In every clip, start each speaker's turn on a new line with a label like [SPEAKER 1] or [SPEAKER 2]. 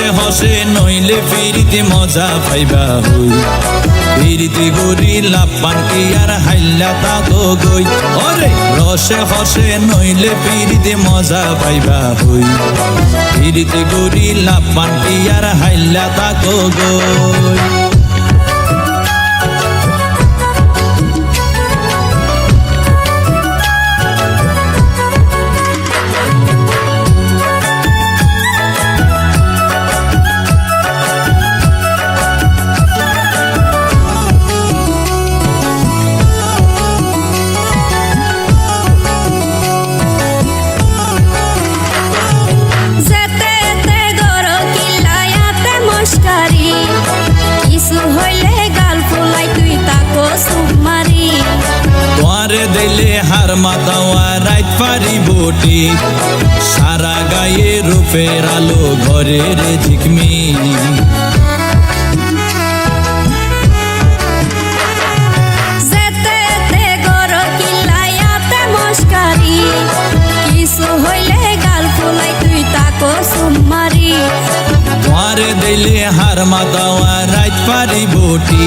[SPEAKER 1] রসে হসে নইলে ফিরিতে মজা পাইবা হই। ফিরিতে গরি লাপান কি আর হাইলা তাকো গই। ওরে রসে হসে নইলে ফিরিতে মজা পাইবা হই। ফিরিতে গরি লাপান কি আর হাইলা তাকো গই। দিলে হার মাতাওয়া রাইত পারি বটি। সারা গায়ে রূপের আলো ঘরে রে ঝিকমি।
[SPEAKER 2] যেতে তে গর কিলায়াতে মস্কারি কিছু হইলে গাল ফুলাই তুই তাকো সুমারি।
[SPEAKER 1] তোয়ারে দিলে হার মাতাওয়া রাইত পারি বটি।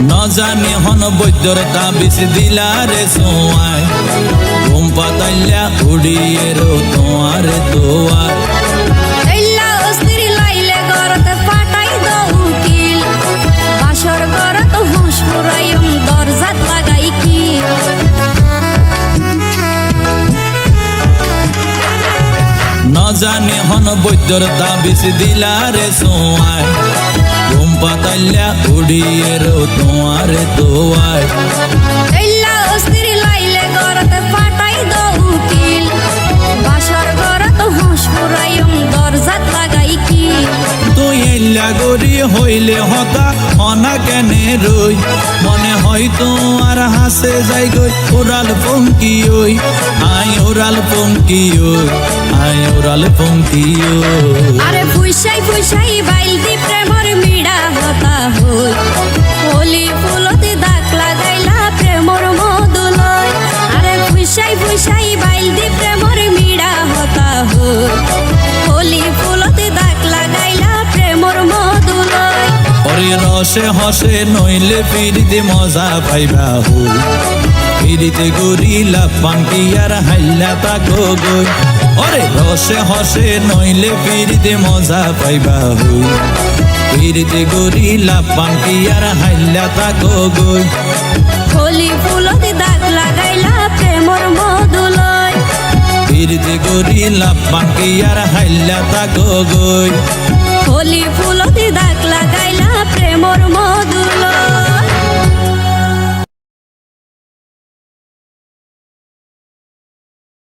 [SPEAKER 1] ন জানি হন বৈদ্যর তাবিজ দিলারে সোয়াই ঘুম পাতাইলা উড়িয়ে রো তোমার দোয়ার।
[SPEAKER 2] এল্লা অস্থির লাইলে গরত ফাটাই দো উকিল বাসর গরত হুঁশ ফুরাইম দরজাত লাগাই কি
[SPEAKER 1] ন জানি হন বৈদ্যর তাবিজ দিলারে সোয়াই ঘুম পাতাইলা উড়িয়ে রো তোমার দোয়ার
[SPEAKER 2] এল্লা অস্থির লাইলে গরত ফাটাই দো উকিল বাসর গরত হুঁশ ফুরাইম দরজাত লাগাই কি
[SPEAKER 1] তুই এল্লা গরি হইলে হতা অনা কেনে রই মনে হয় তোমার হাসে যাই গই ওরাল পঙ্কি ওই আই ওরাল পঙ্কি ওই আই ওরাল পঙ্কি ওই
[SPEAKER 2] আরে ফুইসাই ফুইসাই বাইল দি প্রেমর হোলি ফুলতে দাগ লাগাইলা বাইল দি ফুলতে লাগাইলা
[SPEAKER 1] হসে নইলে ফিরিতে মজা পাইবা হই। ফিরিতে গরিলা পাঙ্কি আর হাইলা তাকো গই। ওরে রসে হসে নইলে ফিরিতে মজা পাইবা হই। ফিরিতে গরিলা পাঙ্কি আর হাইলা তাকো গই
[SPEAKER 2] হোলি ফুলত দাগ লাগাইলা প্রেমর মধুলয়।
[SPEAKER 1] ফিরিতে গরিলা পাঙ্কি আর হাইলা তাকো গই
[SPEAKER 2] হোলি ফুলত দাগ লাগাইলা প্রেমর মধুলয়